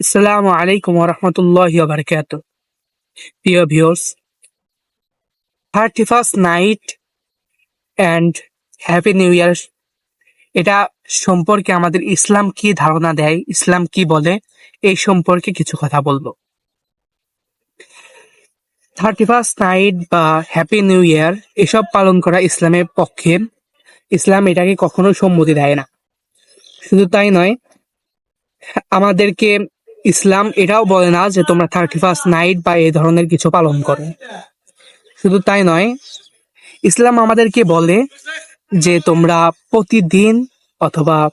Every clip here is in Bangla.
আসসালামু আলাইকুম রহমতুল্লাহ বারকাত প্রিয় viewers thirty first night and happy new year এটা সম্পর্কে আমাদের ইসলাম কি ধারণা দেয়, ইসলাম কি বলে, এই সম্পর্কে কিছু কথা বলব। থার্টি ফার্স্ট নাইট বা হ্যাপি নিউ ইয়ার এসব পালন করা ইসলামের পক্ষে, ইসলাম এটাকে কখনো সম্মতি দেয় না। শুধু তাই নয়, আমাদেরকে ইসলাম এটাও বলে না যে তোমরা থার্টি ফার্স্ট নাইট বা এই ধরনের কিছু পালন করো। শুধু তাই নয়, ইসলাম আমাদেরকে বলে যে তোমরা প্রতিদিন অথবা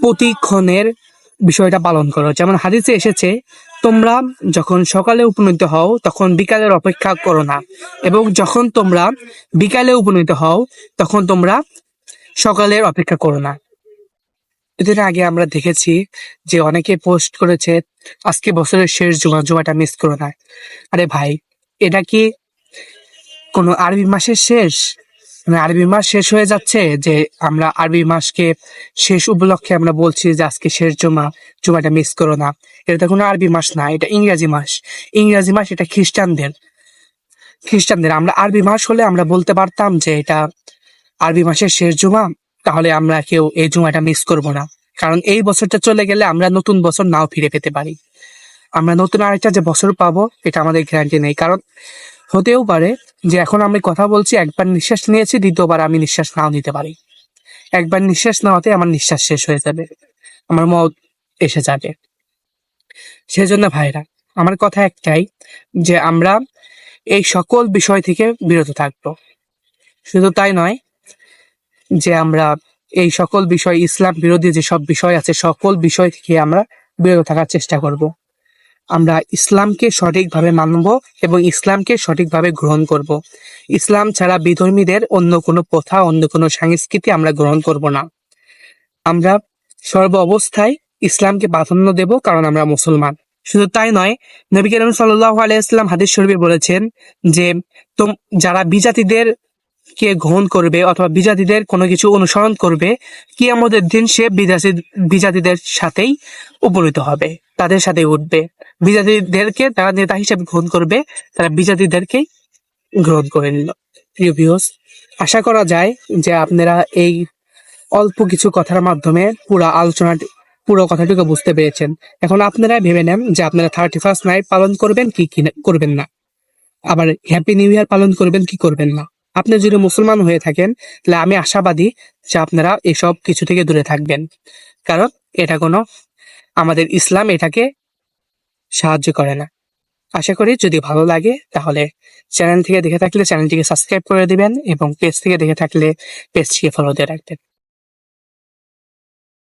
প্রতিক্ষণের বিষয়টা পালন করো। যেমন হাদিসে এসেছে, তোমরা যখন সকালে উপনীত হও তখন বিকালের অপেক্ষা করো না এবং যখন তোমরা বিকালে উপনীত হও তখন তোমরা সকালের অপেক্ষা করো না। এদিন আগে আমরা দেখেছি যে অনেকে পোস্ট করেছে, আজকে বছরের শেষ জুমা জুমাটা মিস করো না। আরে ভাই, এটা কি কোনো আরবি মাসের শেষ? মানে আরবি মাস শেষ হয়ে যাচ্ছে যে আমরা আরবি মাসকে শেষ উপলক্ষে আমরা বলছি যে আজকে শেষ জমা, জুমাটা মিস করো না। এটা তো কোনো আরবি মাস না, এটা ইংরাজি মাস। ইংরাজি মাস এটা খ্রিস্টানদের। খ্রিস্টানদের। আমরা আরবি মাস হলে আমরা বলতে পারতাম যে এটা আরবি মাসের শেষ জুমা। তাহলে আমরা কেউ এই জুমাটা মিস করব না। কারণ এই বছরটা চলে গেলে আমরা নতুন বছর নাও ফিরে পেতে পারি। আমরা নতুন আরেকটা যে বছর পাবো, এটা আমাদের গ্যারান্টি নেই। কারণ হতেও পারে যে এখন আমি কথা বলছি, একবার নিঃশ্বাস নিয়েছি, দ্বিতীয়বার আমি নিঃশ্বাস নাও নিতে পারি। একবার নিঃশ্বাস নেওয়াতে আমার নিঃশ্বাস শেষ হয়ে যাবে। আমার মত এসে যাবে। সেজন্য ভাইরা, আমার কথা একটাই যে আমরা এই সকল বিষয় থেকে বিরত থাকব। শুধু তাই নয় যে আমরা এই সকল বিষয়, ইসলাম বিরোধী যে সব বিষয় আছে, সকল বিষয় থেকে আমরা বিরত থাকার চেষ্টা করব। আমরা ইসলামকে সঠিকভাবে মানব এবং ইসলামকে সঠিকভাবে গ্রহণ করব। ইসলাম ছাড়া বিধর্মীদের অন্য কোনো প্রথা, অন্য কোনো সংস্কৃতি আমরা গ্রহণ করব না। আমরা সর্ব অবস্থায় ইসলামকে প্রাধান্য দেব কারণ আমরা মুসলমান। শুধু তাই নয়, নবী করিম সাল্লাহ আলাইসলাম হাদিস শরীফে বলেছেন যে, তোম, যারা বিজাতিদের কে গ্রহণ করবে অথবা বিজাতিদের কোনো কিছু অনুসরণ করবে কি আমাদের দিন সে বিজাতি, বিজাতিদের সাথেই উপনীত হবে, তাদের সাথে উঠবে। বিজাতিদেরকে তারা নেতা হিসেবে গ্রহণ করবে, তারা বিজাতিদেরকেই গ্রহণ করে নিল। প্রিয় ভিউস আশা করা যায় যে আপনারা এই অল্প কিছু কথার মাধ্যমে পুরো আলোচনাটি, পুরো কথাটুকু বুঝতে পেরেছেন। এখন আপনারা ভেবে নেন যে আপনারা থার্টি ফার্স্ট নাইট পালন করবেন কি করবেন না। আবার হ্যাপি নিউ ইয়ার পালন করবেন কি, করবেন না। আপনি যদি মুসলমান হয়ে থাকেন, তাহলে আমি আশাবাদী যে আপনারা এসব কিছু থেকে দূরে থাকবেন। কারণ এটা কোনো আমাদের ইসলাম এটাকে সাহায্য করে না। আশা করি যদি ভালো লাগে, তাহলে চ্যানেল থেকে দেখে থাকলে চ্যানেলটিকে সাবস্ক্রাইব করে দিবেন এবং পেজ থেকে দেখে থাকলে পেজটিকে ফলো দিয়ে রাখবেন।